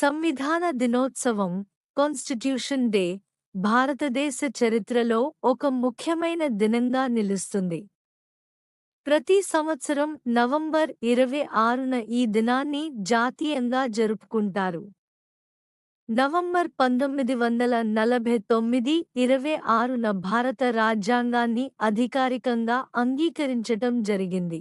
సంవిధాన దినోత్సవం constitution day భారతదేశ చరిత్రలో ఒక ముఖ్యమైన దినంగా నిలుస్తుంది. ప్రతి సంవత్సరం నవంబర్ ఇరవై ఆరున ఈ దినాన్ని జాతీయంగా జరుపుకుంటారు. నవంబర్ పంతొమ్మిది వందల నలభై తొమ్మిది ఇరవై ఆరున భారత రాజ్యాంగాన్ని అధికారికంగా అంగీకరించటం జరిగింది.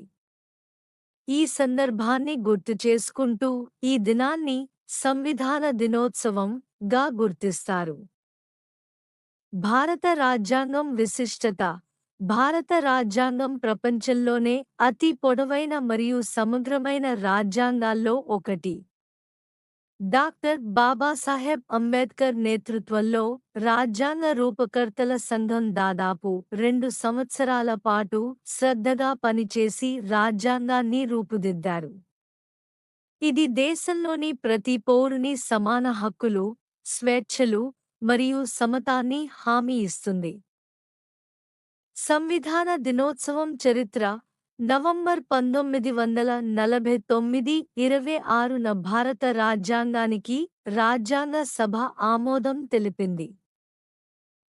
ఈ సందర్భాన్ని గుర్తు చేసుకుంటూ ఈ దినాన్ని సంవిధాన దినోత్సవం గా గుర్తిస్తారు. భారత రాజ్యాంగం విశిష్టత. భారత రాజ్యాంగం ప్రపంచంలోనే అతి పొడవైన మరియు సమగ్రమైన రాజ్యాంగాల్లో ఒకటి. డాక్టర్ బాబాసాహెబ్ అంబేద్కర్ నేతృత్వంలో రాజ్యాంగ రూపకర్తల సంఘం దాదాపు రెండు సంవత్సరాల పాటు శ్రద్ధగా పనిచేసి రాజ్యాంగాన్ని రూపుదిద్దారు. ఇది దేశంలోని ప్రతి పౌరుని సమాన హక్కులు స్వేచ్ఛలు మరియు సమతాన్ని హామీ ఇస్తుంది. సంవిధాన దినోత్సవం చరిత్ర నవంబర్ పంతొమ్మిది వందల నలభై తొమ్మిది ఇరవై ఆరున భారత రాజ్యాంగానికి రాజ్యాంగ సభ ఆమోదం తెలిపింది.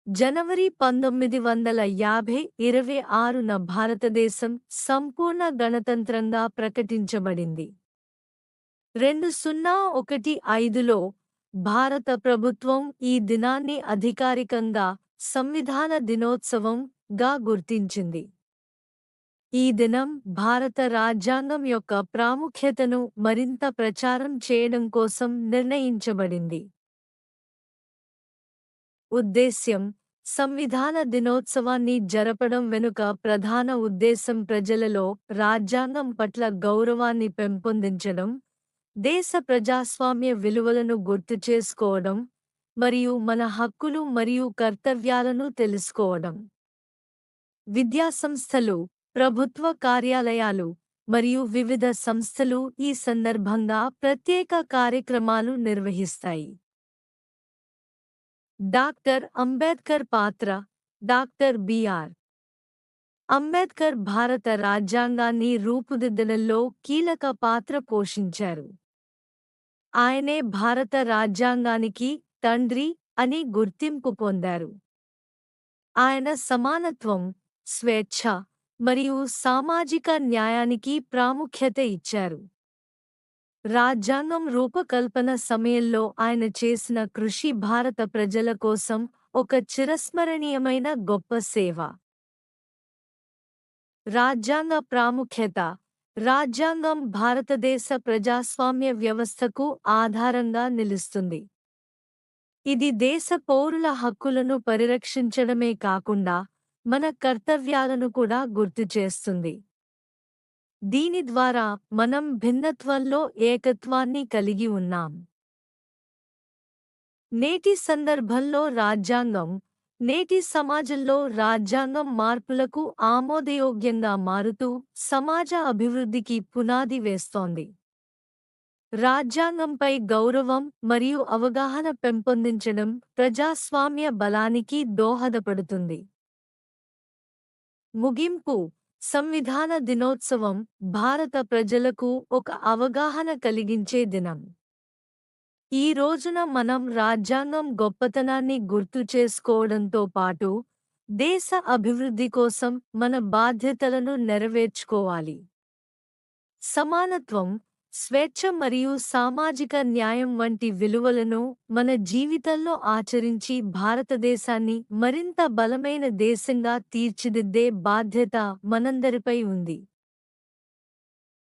జనవరి పంతొమ్మిది వందల యాభై ఇరవై ఆరున భారతదేశం సంపూర్ణ గణతంత్రంగా ప్రకటించబడింది. రెండు సున్నా ఒకటి ఐదులో భారత ప్రభుత్వం ఈ దినాన్ని అధికారికంగా సంవిధాన దినోత్సవం గా గుర్తించింది. ఈ దినం భారత రాజ్యాంగం యొక్క ప్రాముఖ్యతను మరింత ప్రచారం చేయడం కోసం నిర్ణయించబడింది. ఉద్దేశ్యం సంవిధాన దినోత్సవాన్ని జరపడం వెనుక ప్రధాన ఉద్దేశం ప్రజలలో రాజ్యాంగం పట్ల గౌరవాన్ని పెంపొందించడం దేశ ప్రజాస్వామ్య విలువలను గుర్తు చేసుకోవడం మరియు మన హక్కులు మరియు కర్తవ్యాలను తెలుసుకోవడం. విద్యాసంస్థలు ప్రభుత్వ కార్యాలయాలు మరియు వివిధ సంస్థలు ఈ సందర్భంగా ప్రత్యేక కార్యక్రమాలు నిర్వహిస్తాయి. డాక్టర్ అంబేద్కర్ పాత్ర డాక్టర్ బిఆర్. అంబేద్కర్ భారత రాజ్యాంగాన్ని రూపుదిద్దడంలో కీలక పాత్ర పోషించారు. ఆయనే భారత రాజ్యాంగానికి తండ్రి అని గుర్తింపు పొందారు. ఆయన సమానత్వం స్వేచ్ఛ మరియు సామాజిక న్యాయానికి ప్రాముఖ్యత ఇచ్చారు. రాజ్యాంగం రూపకల్పన సమయంలో ఆయన చేసిన కృషి భారత ప్రజల కోసం ఒక చిరస్మరణీయమైన గొప్ప సేవ. రాజ్యాంగ ప్రాముఖ్యత రాజ్యాంగం భారతదేశ ప్రజాస్వామ్య వ్యవస్థకు ఆధారంగా నిలుస్తుంది. ఇది దేశ పౌరుల హక్కులను పరిరక్షించడమే కాకుండా మన కర్తవ్యాలను కూడా గుర్తు చేస్తుంది. దీని ద్వారా మనం భిన్నత్వంలో ఏకత్వాన్ని కలిగి ఉన్నాం. నేటి సందర్భంలో రాజ్యాంగం నేటి సమాజంలో రాజ్యాంగం మార్పులకు ఆమోదయోగ్యంగా మారుతూ సమాజ అభివృద్ధికి పునాది వేస్తోంది. రాజ్యాంగంపై గౌరవం మరియు అవగాహన పెంపొందించడం ప్రజాస్వామ్య బలానికి దోహదపడుతుంది. ముగింపు. సంవిధాన దినోత్సవం భారత ప్రజలకు ఒక అవగాహన కలిగించే దినం. ఈ రోజున మనం రాజ్యాంగం గొప్పతనాన్ని గుర్తు చేసుకోవడంతో పాటు దేశ అభివృద్ధి కోసం మన బాధ్యతలను నెరవేర్చుకోవాలి. సమానత్వం స్వేచ్ఛ మరియు సామాజిక న్యాయం వంటి విలువలను మన జీవితంలో ఆచరించి భారతదేశాన్ని మరింత బలమైన దేశంగా తీర్చిదిద్దే బాధ్యత మనందరిపై ఉంది.